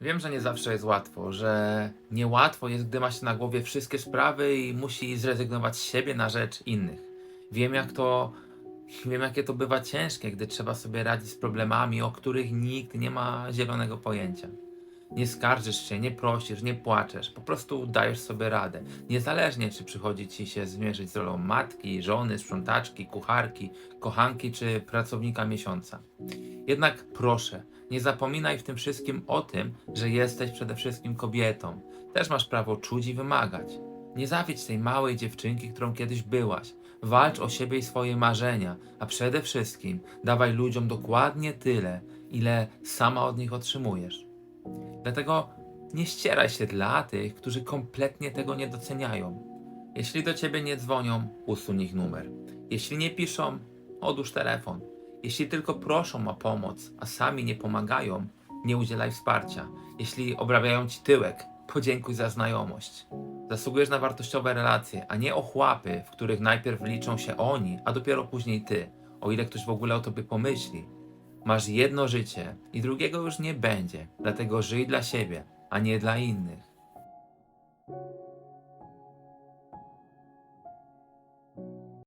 Wiem, że nie zawsze jest łatwo, że niełatwo jest, gdy ma się na głowie wszystkie sprawy i musi zrezygnować z siebie na rzecz innych. Wiem, jak to. Wiem, jakie to bywa ciężkie, gdy trzeba sobie radzić z problemami, o których nikt nie ma zielonego pojęcia. Nie skarżysz się, nie prosisz, nie płaczesz, po prostu dajesz sobie radę. Niezależnie, czy przychodzi ci się zmierzyć z rolą matki, żony, sprzątaczki, kucharki, kochanki czy pracownika miesiąca. Jednak proszę, nie zapominaj w tym wszystkim o tym, że jesteś przede wszystkim kobietą. Też masz prawo czuć i wymagać. Nie zawiedź tej małej dziewczynki, którą kiedyś byłaś. Walcz o siebie i swoje marzenia, a przede wszystkim dawaj ludziom dokładnie tyle, ile sama od nich otrzymujesz. Dlatego nie ścieraj się dla tych, którzy kompletnie tego nie doceniają. Jeśli do ciebie nie dzwonią, usuń ich numer. Jeśli nie piszą, odłóż telefon. Jeśli tylko proszą o pomoc, a sami nie pomagają, nie udzielaj wsparcia. Jeśli obrabiają ci tyłek, podziękuj za znajomość. Zasługujesz na wartościowe relacje, a nie ochłapy, w których najpierw liczą się oni, a dopiero później ty, o ile ktoś w ogóle o tobie pomyśli. Masz jedno życie i drugiego już nie będzie, dlatego żyj dla siebie, a nie dla innych.